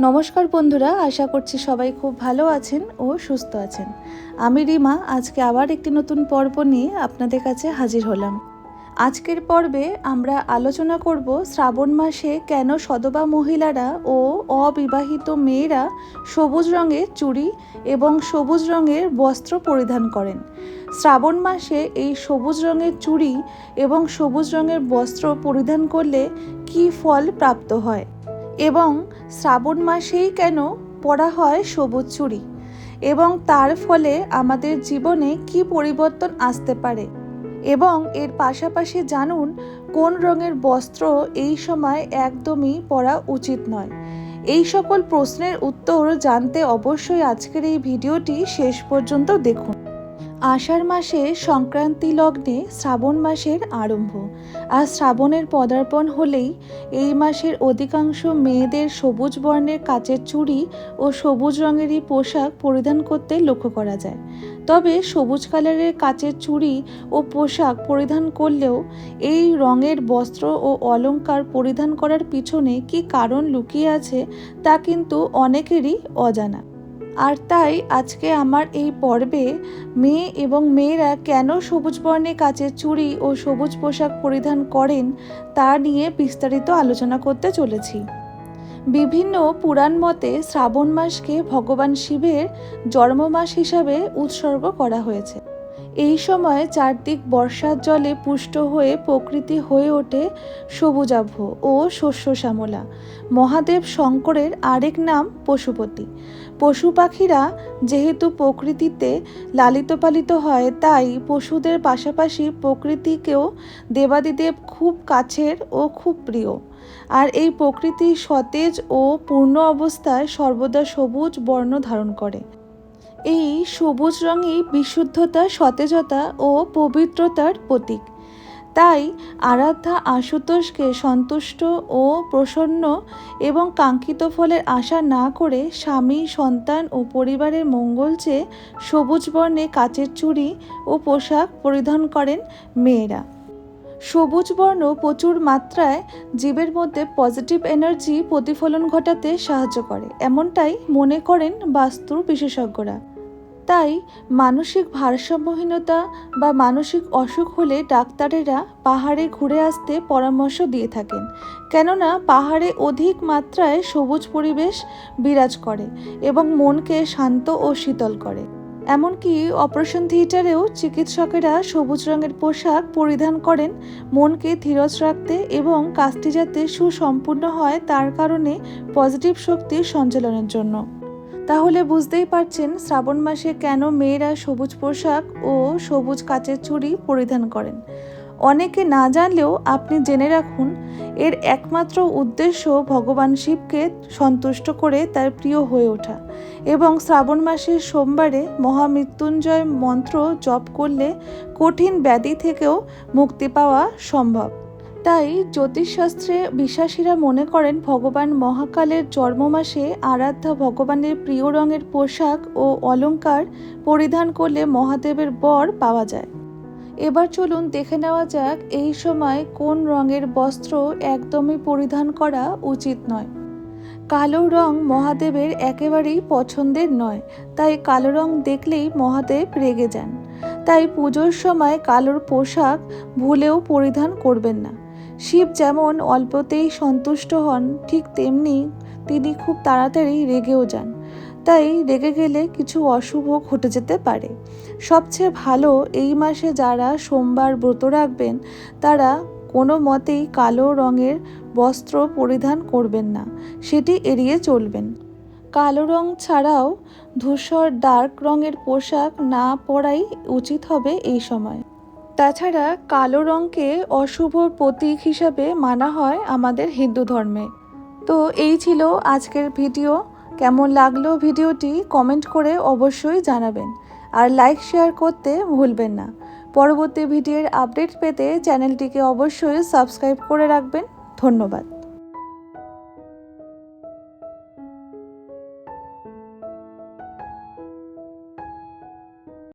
নমস্কার বন্ধুরা, আশা করছি সবাই খুব ভালো আছেন ও সুস্থ আছেন। আমি রিমা, আজকে আবার একটি নতুন পর্ব নিয়ে আপনাদের কাছে হাজির হলাম। আজকের পর্বে আমরা আলোচনা করব শ্রাবণ মাসে কেন সদবা মহিলারা ও অবিবাহিত মেয়েরা সবুজ রঙের চুড়ি এবং সবুজ রঙের বস্ত্র পরিধান করেন। শ্রাবণ মাসে এই সবুজ রঙের চুড়ি এবং সবুজ রঙের বস্ত্র পরিধান করলে কী ফল প্রাপ্ত হয়? এবং শ্রাবণ মাসেই কেন পরা হয় সবুজ চুড়ি? এবং তার ফলে আমাদের জীবনে কি পরিবর্তন আসতে পারে? এবং এর পাশাপাশি জানুন, কোন রঙের বস্ত্র এই সময় একদমই পরা উচিত নয়? এই সকল প্রশ্নের উত্তর জানতে অবশ্যই আজকের এই ভিডিওটি শেষ পর্যন্ত দেখুন। আষাঢ় মাসে সংক্রান্তি লগ্নে শ্রাবণ মাসের আরম্ভ। আর শ্রাবণের পদার্পণ হলেই এই মাসের অধিকাংশ মেয়েদের সবুজ বর্ণের কাচের চুড়ি ও সবুজ রঙেরই পোশাক পরিধান করতে লক্ষ্য করা যায়। তবে সবুজ কালারের কাচের চুড়ি ও পোশাক পরিধান করলেও এই রঙের বস্ত্র ও অলঙ্কার পরিধান করার পিছনে কি কারণ লুকিয়ে আছে তা কিন্তু অনেকেরই অজানা। আর তাই আজকে আমার এই পর্বে মেয়ে এবং মেয়েরা কেন সবুজ বর্ণে কাচের চুড়ি ও সবুজ পোশাক পরিধান করেন তা নিয়ে বিস্তারিত আলোচনা করতে চলেছি। বিভিন্ন পুরাণ মতে শ্রাবণ মাসকে ভগবান শিবের জন্ম মাস হিসাবে উৎসর্গ করা হয়েছে। এই সময় চারদিক বর্ষার জলে পুষ্ট হয়ে প্রকৃতি হয়ে ওঠে সবুজাভ ও শস্য শ্যামলা মহাদেব শঙ্করের আরেক নাম পশুপতি। পশু পাখিরা যেহেতু প্রকৃতিতে লালিত পালিত হয়, তাই পশুদের পাশাপাশি প্রকৃতিকেও দেবাদিদেব খুব কাছের ও খুব প্রিয়। আর এই প্রকৃতি সতেজ ও পূর্ণ অবস্থায় সর্বদা সবুজ বর্ণ ধারণ করে। এই সবুজ রঙই বিশুদ্ধতা, সতেজতা ও পবিত্রতার প্রতীক। তাই আরাধ্যা আশুতোষকে সন্তুষ্ট ও প্রসন্ন এবং কাঙ্ক্ষিত ফলের আশা না করে স্বামী, সন্তান ও পরিবারের মঙ্গল চেয়ে সবুজ বর্ণে কাচের চুড়ি ও পোশাক পরিধান করেন মেয়েরা। সবুজ বর্ণ প্রচুর মাত্রায় জীবের মধ্যে পজিটিভ এনার্জি প্রতিফলন ঘটাতে সাহায্য করে, এমনটাই মনে করেন বাস্তুর বিশেষজ্ঞরা। তাই মানসিক ভারসাম্যহীনতা বা মানসিক অসুখ হলে ডাক্তারেরা পাহাড়ে ঘুরে আসতে পরামর্শ দিয়ে থাকেন। কেননা পাহাড়ে অধিক মাত্রায় সবুজ পরিবেশ বিরাজ করে এবং মনকে শান্ত ও শীতল করে। এমনকি অপারেশন থিয়েটারেও চিকিৎসকেরা সবুজ রঙের পোশাক পরিধান করেন, মনকে ধীরজ রাখতে এবং কাজটি যাতে সুসম্পূর্ণ হয় তার কারণে পজিটিভ শক্তির সঞ্চালনের জন্য। তাহলে বুঝতেই পারছেন শ্রাবণ মাসে কেন মেয়েরা সবুজ পোশাক ও সবুজ কাচের চুড়ি পরিধান করেন। অনেকে না জানলেও আপনি জেনে রাখুন, এর একমাত্র উদ্দেশ্য ভগবান শিবকে সন্তুষ্ট করে তার প্রিয় হয়ে ওঠা এবং শ্রাবণ মাসের সোমবারে মহামৃত্যুঞ্জয় মন্ত্র জপ করলে কঠিন ব্যাধি থেকেও মুক্তি পাওয়া সম্ভব। তাই জ্যোতিষশাস্ত্রে বিশ্বাসীরা মনে করেন ভগবান মহাকালের জন্ম মাসে আরাধ্যা ভগবানের প্রিয় রঙের পোশাক ও অলঙ্কার পরিধান করলে মহাদেবের বর পাওয়া যায়। এবার চলুন দেখে নেওয়া যাক এই সময় কোন রঙের বস্ত্র একদমই পরিধান করা উচিত নয়। কালো রং মহাদেবের একেবারেই পছন্দের নয়, তাই কালো রং দেখলেই মহাদেব রেগে যান। তাই পুজোর সময় কালোর পোশাক ভুলেও পরিধান করবেন না। শিব যেমন অল্পতেই সন্তুষ্ট হন, ঠিক তেমনি তিনি খুব তাড়াতাড়ি রেগেও যান। তাই রেগে গেলে কিছু অশুভ ঘটে যেতে পারে। সবচেয়ে ভালো এই মাসে যারা সোমবার ব্রত রাখবেন, তারা কোনো মতেই কালো রঙের বস্ত্র পরিধান করবেন না, সেটি এড়িয়ে চলবেন। কালো রং ছাড়াও ধূসর, ডার্ক রঙের পোশাক না পরাই উচিত হবে এই সময়। তাছাড়া কালো রঙকে অশুভ প্রতীক হিসাবে মানা হয় আমাদের হিন্দু ধর্মে। তো এই ছিল আজকের ভিডিও। কেমন লাগল ভিডিওটি কমেন্ট করে অবশ্যই জানাবেন। আর লাইক, শেয়ার করতে ভুলবেন না। পরবর্তী ভিডিওর আপডেট পেতে চ্যানেলটিকে অবশ্যই সাবস্ক্রাইব করে রাখবেন। ধন্যবাদ।